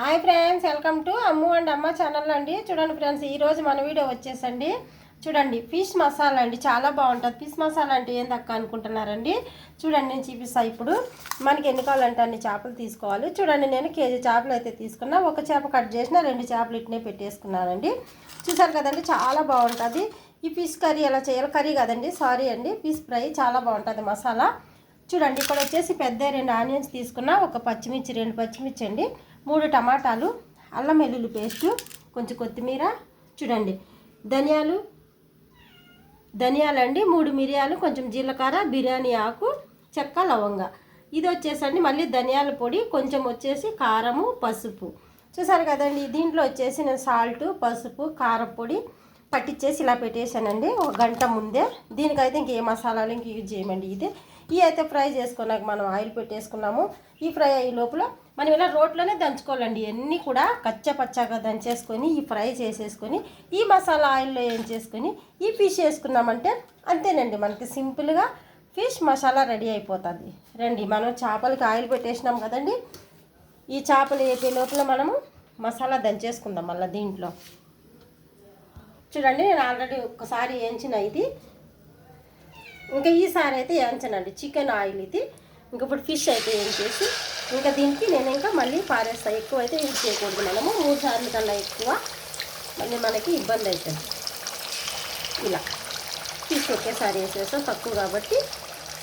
Hi friends welcome to Ammu and Amma channel అండి. చూడండి friends ఈరోజు మన వీడియో వచ్చేసండి. చూడండి ఫిష్ మసాలా అండి. చాలా బాగుంటుంది. ఫిష్ మసాలా అంటే ఏం దక్క అనుకుంటున్నారండి? చూడండి నేను చూపిస్తాను ఇప్పుడు. మనకి ఎన్ని కావాలంటే అన్ని చేపలు తీసుకోవాలి. చూడండి నేను కేజీ చేపలు అయితే తీసుకున్నా. ఒక చేప కట్ చేసిన రెండు చేపలు ఇట్నే పెట్టేసుకున్నానండి. చూసారు కదండి చాలా బాగుంటుంది. ఈ ఫిష్ కర్రీ ఎలా చేయాలి? కర్రీ కదండి సారీ అండి. ఫిష్ ఫ్రై చాలా బాగుంటుంది మసాలా. చూడండి ఇక్కడ వచ్చేసి పెద్ద రెండు ఆనియన్స్ తీసుకున్నా. ఒక పచ్చిమిర్చి రెండు పచ్చిమిర్చి అండి. మూడు టమాటాలు అల్లం వెల్లుల్లి పేస్టు కొంచెం కొత్తిమీర చూడండి. ధనియాలు ధనియాలు అండి మూడు మిరియాలు కొంచెం జీలకర్ర బిర్యానీ ఆకు చెక్క లవంగ. ఇది వచ్చేసండి మళ్ళీ ధనియాల పొడి కొంచెం వచ్చేసి కారము పసుపు. చూసారు కదండి దీంట్లో వచ్చేసి నేను సాల్ట్ పసుపు కారపొడి పట్టించేసి ఇలా పెట్టేశానండి ఒక గంట ముందే. దీనికైతే ఇంకే మసాలాలు ఇంక యూజ్ చేయమండి ఇది. ఇవి అయితే ఫ్రై చేసుకున్నాక మనం ఆయిల్ పెట్టేసుకున్నాము. ఈ ఫ్రై అయ్యే లోపల మనం ఇలా రోట్లోనే దంచుకోవాలండి. ఇవన్నీ కూడా కచ్చపచ్చగా దంచేసుకొని ఈ ఫ్రై చేసేసుకొని ఈ మసాలా ఆయిల్లో ఏం చేసుకొని ఈ ఫిష్ వేసుకున్నామంటే అంతేనండి. మనకి సింపుల్గా ఫిష్ మసాలా రెడీ అయిపోతుంది. రండి మనం చేపలకి ఆయిల్ పెట్టేసినాం కదండి. ఈ చేపలు వేపే లోపల మనము మసాలా దంచేసుకుందాం మళ్ళీ దీంట్లో. చూడండి నేను ఆల్రెడీ ఒక్కసారి వేయించిన ఇది. ఇంకా ఈసారి అయితే వేయించనండి. చికెన్ ఆయిల్ ఇది. ఇంకా ఇప్పుడు ఫిష్ అయితే ఏం చేసి ఇంకా దీనికి నేను ఇంకా మళ్ళీ పారేస్తాను ఎక్కువ అయితే యూజ్ చేయకూడదు మనము. మూడు సార్లు కన్నా ఎక్కువ మళ్ళీ మనకి ఇబ్బంది అవుతుంది ఇలా. ఫిష్ ఒకేసారి వేసేస్తాం. తక్కువ కాబట్టి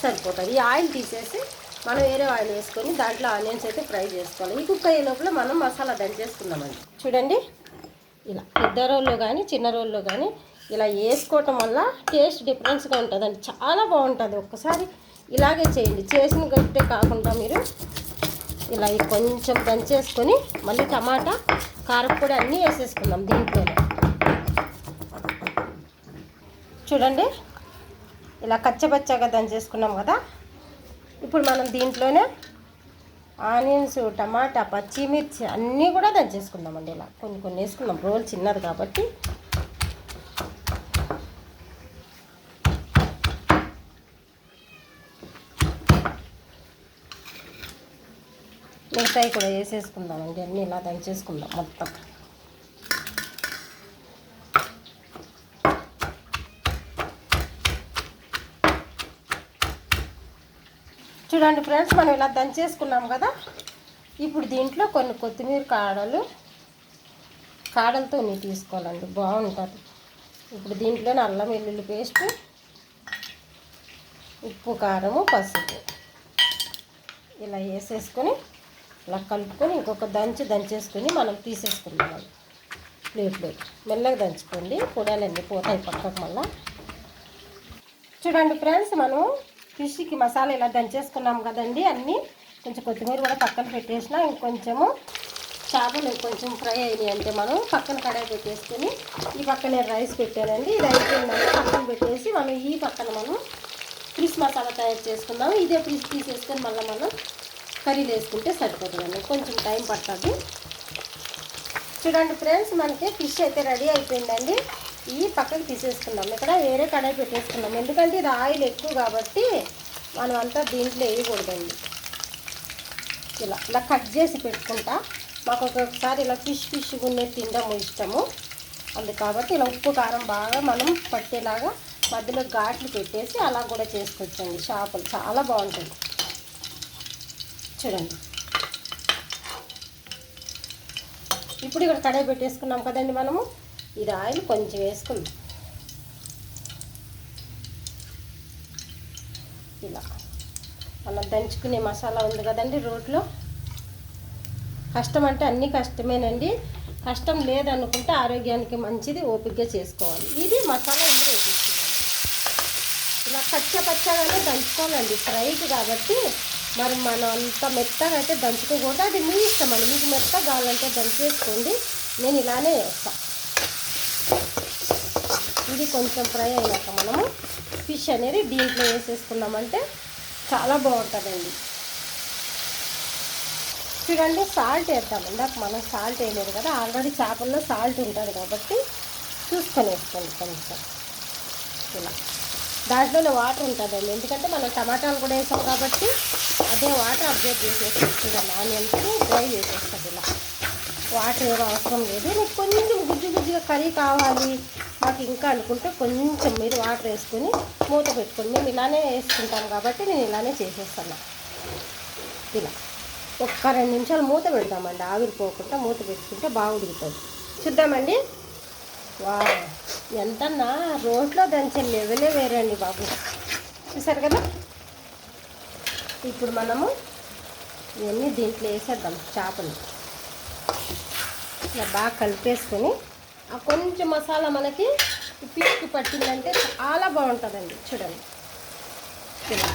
సరిపోతుంది. ఈ ఆయిల్ తీసేసి మనం వేరే ఆయిల్ వేసుకొని దాంట్లో ఆనియన్స్ అయితే ఫ్రై చేసుకోవాలి. ఈ కుక్క అయ్యే లోపల మనం మసాలా దంచేసుకుందామండి చూడండి. ఇలా. పెద్ద రోల్లో కానీ చిన్న రోల్లో కానీ ఇలా వేసుకోవటం వల్ల టేస్ట్ డిఫరెన్స్గా ఉంటుందండి. చాలా బాగుంటుంది. ఒక్కసారి ఇలాగే చేయండి. చేసిన గట్టే కాకుండా మీరు ఇలా కొంచెం దంచేసుకొని మళ్ళీ టమాటా కారపొడి అన్నీ వేసేసుకుందాం దీంట్లోనే. చూడండి ఇలా కచ్చపచ్చగా దంచేసుకున్నాం కదా. ఇప్పుడు మనం దీంట్లోనే ఆనియన్స్ టమాటా పచ్చిమిర్చి అన్నీ కూడా దంచేసుకుందామండి ఇలా. కొన్ని కొన్ని వేసుకుందాం. రోల్ చిన్నది కాబట్టి మిగతాయి కూడా వేసేసుకుందాం. అండి అన్నీ ఇలా దంచేసుకుందాం మొత్తం. చూడండి ఫ్రెండ్స్ మనం ఇలా దంచేసుకున్నాం కదా? ఇప్పుడు దీంట్లో కొన్ని కొత్తిమీర కాడలు కాడలతో నీ తీసుకోవాలండి. బాగుంటుంది. ఇప్పుడు దీంట్లోనే అల్లం వెల్లుల్లి పేస్ట్ ఉప్పు కారము పసుపు. ఇలా వేసేసుకొని అలా కలుపుకొని ఇంకొక దంచి దంచేసుకొని మనం తీసేసుకుందాం. ప్లేట్లో మెల్లగా దంచుకోండి. పొడాలన్నీ పోతాయి పక్కకు మళ్ళీ. చూడండి ఫ్రెండ్స్ మనం ఫిష్కి మసాలా ఇలా దంచేసుకున్నాం కదండి అన్నీ. కొంచెం కొత్తిమీర కూడా పక్కన పెట్టేసిన ఇంకొంచెము చేపలు కొంచెం ఫ్రై అయినాయి అంటే మనం పక్కన కడాయి పెట్టేసుకొని ఈ పక్కనే రైస్ పెట్టానండి. ఇది అయిపోయిందని పక్కన పెట్టేసి మనం ఈ పక్కన మనం ఫిష్ మసాలా తయారు చేసుకుందాం. ఇదే ఫిష్ తీసేసుకొని మళ్ళీ మనం కర్రీలు వేసుకుంటే సరిపోతుందండి. కొంచెం టైం పడుతుంది. చూడండి ఫ్రెండ్స్ మనకి ఫిష్ అయితే రెడీ అయిపోయిందండి. ఈ పక్కకి తీసేసుకున్నాం ఇక్కడ వేరే కడాయి పెట్టేసుకున్నాం ఎందుకంటే ఇది ఆయిల్ ఎక్కువ కాబట్టి మనం అంతా దీంట్లో వేయకూడదండి. ఇలా ఇలా కట్ చేసి పెట్టుకుంటా. మాకు ఒక్కొక్కసారి ఇలా ఫిష్ ఫిష్ ఉన్నే తినడం ఇష్టము. అందు కాబట్టి ఇలా ఉప్పు కారం బాగా మనం పట్టేలాగా మధ్యలో ఘాట్లు పెట్టేసి అలా కూడా చేసుకోవచ్చండి చేపలు చాలా బాగుంటుంది చూడండి. ఇప్పుడు ఇక్కడ కడాయి పెట్టేసుకున్నాం కదండి మనము. ఇది ఆయిల్ కొంచెం వేసుకుందాం. ఇలా. మనం దంచుకునే మసాలా ఉంది కదండి రోట్లో. కష్టం అంటే అన్నీ కష్టమేనండి. కష్టం లేదనుకుంటే ఆరోగ్యానికి మంచిది ఓపికగా చేసుకోవాలి. ఇది మసాలా ఇందులో వేసేసుకుందాం. ఇలా పచ్చ పచ్చగానే దంచుకోవాలండి. ఫ్రైకి కాబట్టి మరి మనం అంత మెత్తగా అయితే దంచుకోకూడదు. అది మీ ఇష్టం అండి. మీకు మెత్తగా కావాలంటే దంచేసుకోండి. నేను ఇలానే వేస్తాను ఇది కొంచెం ఫ్రై అయినాక మనము ఫిష్ అనేది దీంట్లో వేసేసుకున్నామంటే చాలా బాగుంటుందండి. చూడండి సాల్ట్ వేద్దాం. ఇందాక మనం సాల్ట్ వేయలేదు కదా ఆల్రెడీ చేపల్లో సాల్ట్ ఉంటుంది కాబట్టి చూసుకొని వేసుకోండి. కొంచెం ఇలా. దాంట్లోనే వాటర్ ఉంటుందండి. ఎందుకంటే మనం టమాటాలు కూడా వేసాం కాబట్టి అదే వాటర్ అబ్జర్వ్ చేసేసి చూడండి. ఆనియన్స్ డ్రై చేసేస్తుంది ఇలా. వాటర్ ఏమి అవసరం లేదు. మీకు కొంచెం గుజ్జు గుజ్జుగా కర్రీ కావాలి మాకు ఇంకా అనుకుంటే కొంచెం మీరు వాటర్ వేసుకొని మూత పెట్టుకొని మేము ఇలానే వేసుకుంటాం కాబట్టి నేను ఇలానే చేసేస్తాను. ఇలా. ఒక్క రెండు నిమిషాలు మూత పెడతామండి. ఆవిరిపోకుండా మూత పెట్టుకుంటే బాగా ఉడుకుతుంది చూద్దామండి. వా ఎంతన్నా? రోట్లో దంచే లెవెలే వేరండి బాబు. చూసారు కదా? ఇప్పుడు మనము ఇవన్నీ దీంట్లో వేసేద్దాం చేపలు. ఇలా బాగా కలిపేసుకొని ఆ కొంచెం మసాలా మనకి పిక్కు పట్టిందంటే చాలా బాగుంటుందండి చూడండి. ఇలా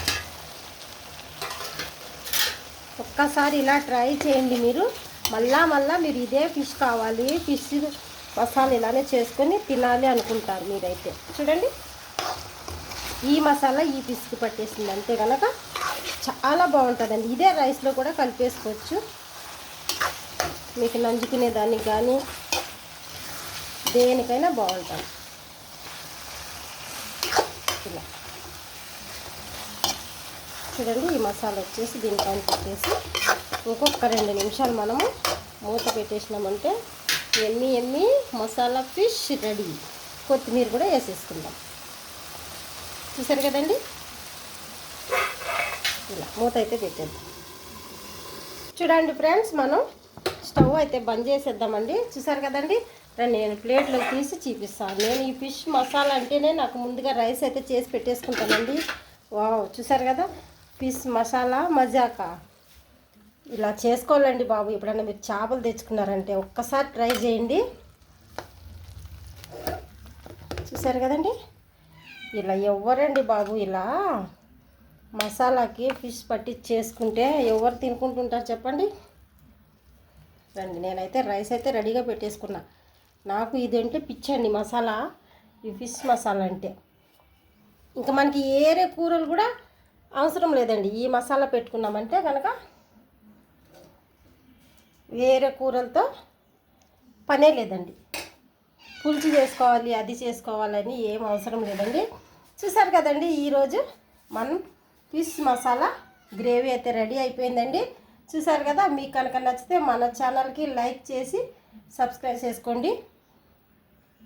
ఒక్కసారి ఇలా ట్రై చేయండి మీరు. మళ్ళా మళ్ళా మీరు ఇదే ఫిష్ కావాలి ఫిష్ మసాలా ఇలానే చేసుకొని తినాలి అనుకుంటారు మీరైతే. చూడండి. ఈ మసాలా ఈ పిసుకు పట్టేసింది. అంతే కనుక చాలా బాగుంటుందండి. ఇదే రైస్లో కూడా కలిపేసుకోవచ్చు. మీకు నంజుకునే దానికి కానీ దేనికైనా బాగుంటుంది. ఇలా. చూడండి ఈ మసాలా వచ్చేసి దీనిపైన పెట్టేసి ఇంకొక రెండు నిమిషాలు మనము మూత పెట్టేసినామంటే ఎన్ని ఎన్ని? Masala fish ready. కొత్తిమీర కూడా వేసేసుకుందాం. చూసారు కదండి? ఇలా మూత అయితే పెట్టేద్దాం. చూడండి ఫ్రెండ్స్ మనం స్టవ్ అయితే బంద్ చేసేద్దామండి. చూసారు కదండి? నేను ప్లేట్లో తీసి చూపిస్తాను. నేను ఈ ఫిష్ మసాలా అంటేనే నాకు ముందుగా రైస్ అయితే చేసి పెట్టేసుకుంటానండి. వావ్ చూసారు కదా? ఫిష్ మసాలా మజాకా. ఇలా చేసుకోవాలండి బాబు. ఎప్పుడైనా మీరు చేపలు తెచ్చుకున్నారంటే ఒక్కసారి ట్రై చేయండి. చూసారు కదండి? ఇలా ఎవ్వరండి బాబు ఇలా మసాలాకి ఫిష్ పట్టి చేసుకుంటే ఎవరు తినుకుంటుంటారు చెప్పండి? రండి నేనైతే రైస్ అయితే రెడీగా పెట్టేసుకున్నా. నాకు ఇదంటే పిచ్చండి మసాలా ఈ ఫిష్ మసాలా అంటే. ఇంకా మనకి ఏరే కూరలు కూడా అవసరం లేదండి. ఈ మసాలా పెట్టుకున్నామంటే కనుక వేరే కూరలతో పనే లేదండి. పులుసు చేసుకోవాలి అది చేసుకోవాలని ఏం అవసరం లేదండి. చూసారు కదండి ఈరోజు మనం ఫిష్ మసాలా గ్రేవీ అయితే రెడీ అయిపోయిందండి. చూసారు కదా మీకు కనుక నచ్చితే మన ఛానల్కి లైక్ చేసి సబ్స్క్రైబ్ చేసుకోండి.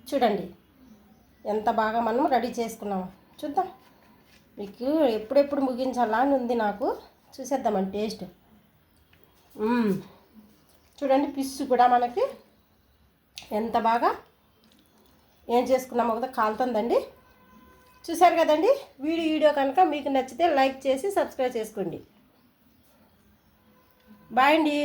చూడండి ఎంత బాగా మనం రెడీ చేసుకున్నాము చూద్దాం. మీకు ఎప్పుడెప్పుడు ముగించాలా అని ఉంది నాకు. చూసేద్దామండి టేస్ట్. చూడండి పిస్సు కూడా మనకి ఎంత బాగా ఏం చేసుకున్నామో కదా కాలుతుందండి. చూసారు కదండి వీడియో వీడియో కనుక మీకు నచ్చితే లైక్ చేసి సబ్స్క్రైబ్ చేసుకోండి. బాయ్ అండి.